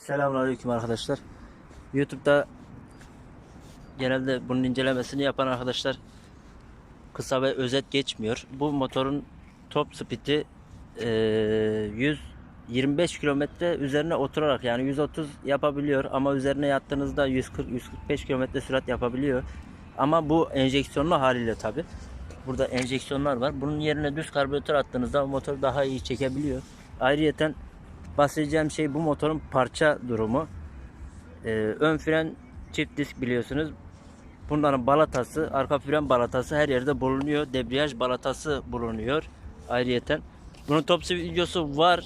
Selamünaleyküm arkadaşlar. YouTube'da genelde bunun incelemesini yapan arkadaşlar kısa ve özet geçmiyor. Bu motorun top speed'i eee, 125 kilometre üzerine oturarak yani 130 yapabiliyor ama üzerine yattığınızda 140-145 kilometre sürat yapabiliyor. Ama bu enjeksiyonlu haliyle tabi. Burada enjeksiyonlar var. Bunun yerine düz karbüratör attığınızda motor daha iyi çekebiliyor. Ayrıyeten bahsedeceğim şey bu motorun parça durumu. Ee, ön fren çift disk biliyorsunuz. Bunların balatası, arka fren balatası her yerde bulunuyor. Debriyaj balatası bulunuyor ayrıyeten. Bunun top speed videosu var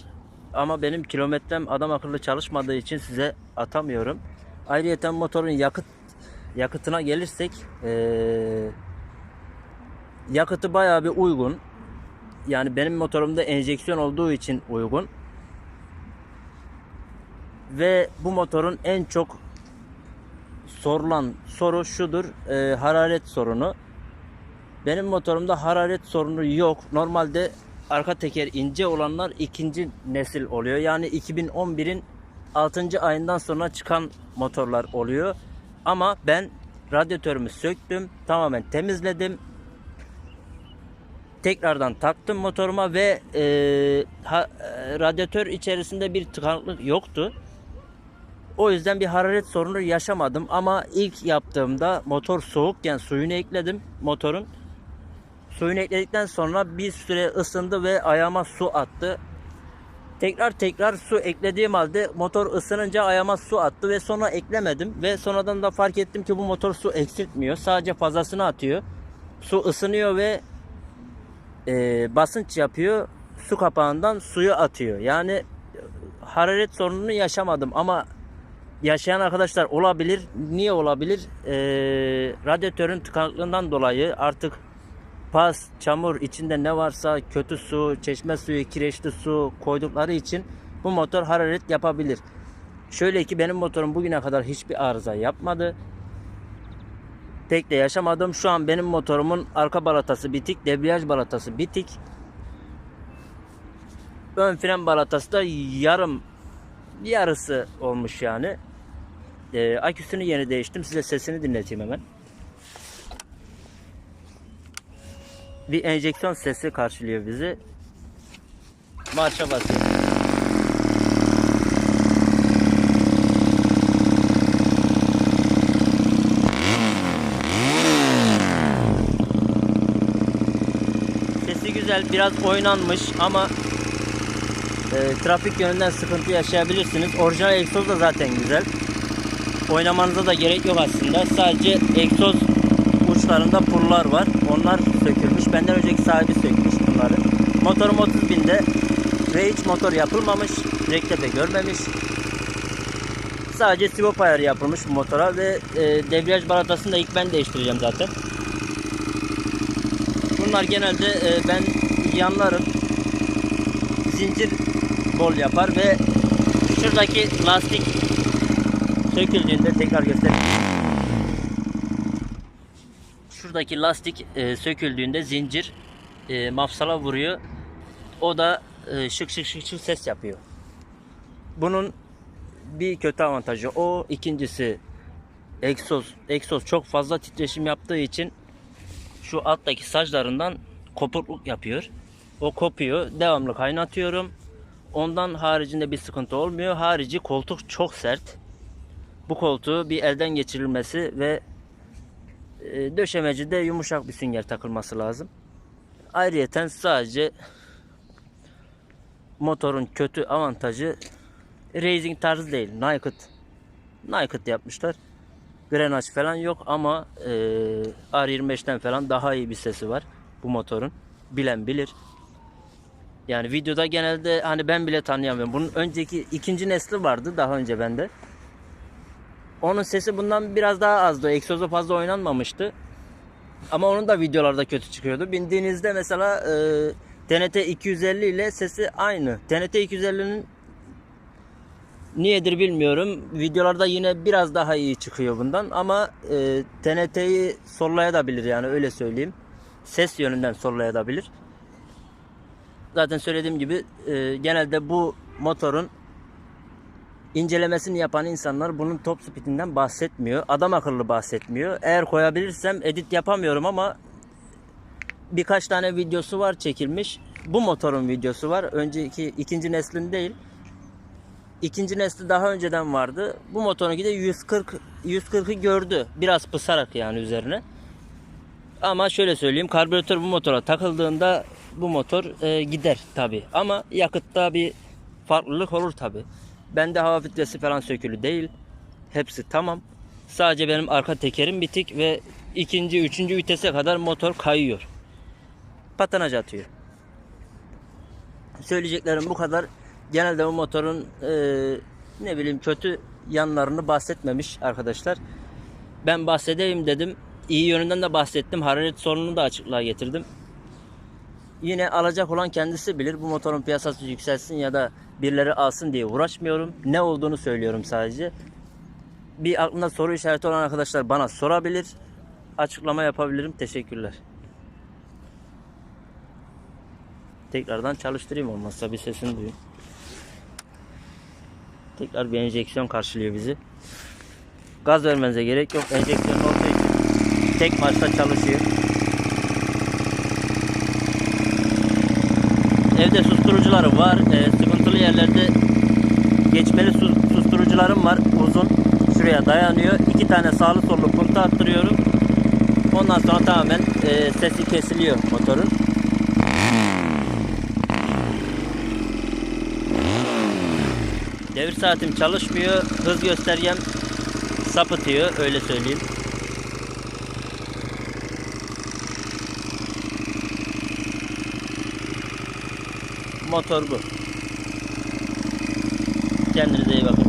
ama benim kilometrem adam akıllı çalışmadığı için size atamıyorum. Ayrıyeten motorun yakıt yakıtına gelirsek ee, yakıtı bayağı bir uygun. Yani benim motorumda enjeksiyon olduğu için uygun. Ve bu motorun en çok sorulan soru şudur. e, hararet sorunu. Benim motorumda hararet sorunu yok. Normalde arka teker ince olanlar ikinci nesil oluyor. Yani 2011'in 6. ayından sonra çıkan motorlar oluyor. Ama ben radyatörümü söktüm. Tamamen temizledim. Tekrardan taktım motoruma ve e, ha- e, radyatör içerisinde bir tıkanıklık yoktu. O yüzden bir hararet sorunu yaşamadım ama ilk yaptığımda motor soğukken suyunu ekledim motorun. Suyunu ekledikten sonra bir süre ısındı ve ayağıma su attı. Tekrar tekrar su eklediğim halde motor ısınınca ayağıma su attı ve sonra eklemedim. Ve sonradan da fark ettim ki bu motor su eksiltmiyor. Sadece fazlasını atıyor. Su ısınıyor ve e, basınç yapıyor. Su kapağından suyu atıyor. Yani e, hararet sorununu yaşamadım ama yaşayan arkadaşlar olabilir. Niye olabilir? Ee, radyatörün tıkanıklığından dolayı artık pas, çamur içinde ne varsa kötü su, çeşme suyu, kireçli su koydukları için bu motor hararet yapabilir. Şöyle ki benim motorum bugüne kadar hiçbir arıza yapmadı. Tek de yaşamadım. Şu an benim motorumun arka balatası bitik, debriyaj balatası bitik. Ön fren balatası da yarım yarısı olmuş yani. Ee, aküsünü yeni değiştim. Size sesini dinleteyim hemen. Bir enjeksiyon sesi karşılıyor bizi. Marşa basıyor. Sesi güzel, biraz oynanmış ama e, trafik yönünden sıkıntı yaşayabilirsiniz. Orijinal egzoz da zaten güzel. Oynamanıza da gerek yok aslında. Sadece egzoz uçlarında pullar var. Onlar sökülmüş. Benden önceki sahibi sökmüş bunları. Motorum 30 binde. Ve hiç motor yapılmamış. Rektepe görmemiş. Sadece sivop ayarı yapılmış bu motora ve e, debriyaj balatasını da ilk ben değiştireceğim zaten. Bunlar genelde e, ben yanlarım zincir bol yapar ve şuradaki lastik söküldüğünde tekrar göstereyim. Şuradaki lastik e, söküldüğünde zincir e, mafsala vuruyor. O da e, şık şık şık şık ses yapıyor. Bunun bir kötü avantajı o. İkincisi egzoz. Egzoz çok fazla titreşim yaptığı için şu alttaki saçlarından kopukluk yapıyor. O kopuyor. Devamlı kaynatıyorum. Ondan haricinde bir sıkıntı olmuyor. Harici koltuk çok sert. Bu koltuğu bir elden geçirilmesi ve e, döşemeci de yumuşak bir sünger takılması lazım. Ayrıyeten sadece motorun kötü avantajı racing tarzı değil. Naked. Naked yapmışlar. Grenaj falan yok ama e, R25'ten falan daha iyi bir sesi var bu motorun. Bilen bilir. Yani videoda genelde hani ben bile tanıyamıyorum. Bunun önceki ikinci nesli vardı daha önce bende. Onun sesi bundan biraz daha azdı. Egzozu fazla oynanmamıştı. Ama onun da videolarda kötü çıkıyordu. Bindiğinizde mesela e, TNT 250 ile sesi aynı. TNT 250'nin niyedir bilmiyorum. Videolarda yine biraz daha iyi çıkıyor bundan ama e, TNT'yi sollayabilir yani öyle söyleyeyim. Ses yönünden sollayabilir. Zaten söylediğim gibi e, genelde bu motorun incelemesini yapan insanlar bunun top speedinden bahsetmiyor. Adam akıllı bahsetmiyor. Eğer koyabilirsem edit yapamıyorum ama birkaç tane videosu var çekilmiş. Bu motorun videosu var. Önceki ikinci neslin değil. İkinci nesli daha önceden vardı. Bu motorunki de 140 140'ı gördü. Biraz pısarak yani üzerine. Ama şöyle söyleyeyim karbüratör bu motora takıldığında bu motor e, gider tabi. Ama yakıtta bir farklılık olur tabi. Bende hava filtresi falan sökülü değil. Hepsi tamam. Sadece benim arka tekerim bitik ve ikinci, üçüncü vitese kadar motor kayıyor. Patanaj atıyor. Söyleyeceklerim bu kadar. Genelde bu motorun e, ne bileyim kötü yanlarını bahsetmemiş arkadaşlar. Ben bahsedeyim dedim. İyi yönünden de bahsettim. Hararet sorununu da açıklığa getirdim. Yine alacak olan kendisi bilir. Bu motorun piyasası yükselsin ya da birileri alsın diye uğraşmıyorum. Ne olduğunu söylüyorum sadece. Bir aklında soru işareti olan arkadaşlar bana sorabilir. Açıklama yapabilirim. Teşekkürler. Tekrardan çalıştırayım olmazsa bir sesini duyun. Tekrar bir enjeksiyon karşılıyor bizi. Gaz vermenize gerek yok. Enjeksiyon olduğu için tek marşta çalışıyor. Evde susturucuları var. Ee, sıkıntılı yerlerde geçmeli su- susturucularım var. Uzun. Şuraya dayanıyor. İki tane sağlı sollu punta attırıyorum. Ondan sonra tamamen e, sesi kesiliyor motorun. Devir saatim çalışmıyor. Hız göstergem sapıtıyor. Öyle söyleyeyim. Motor bu. Kendinize iyi bakın.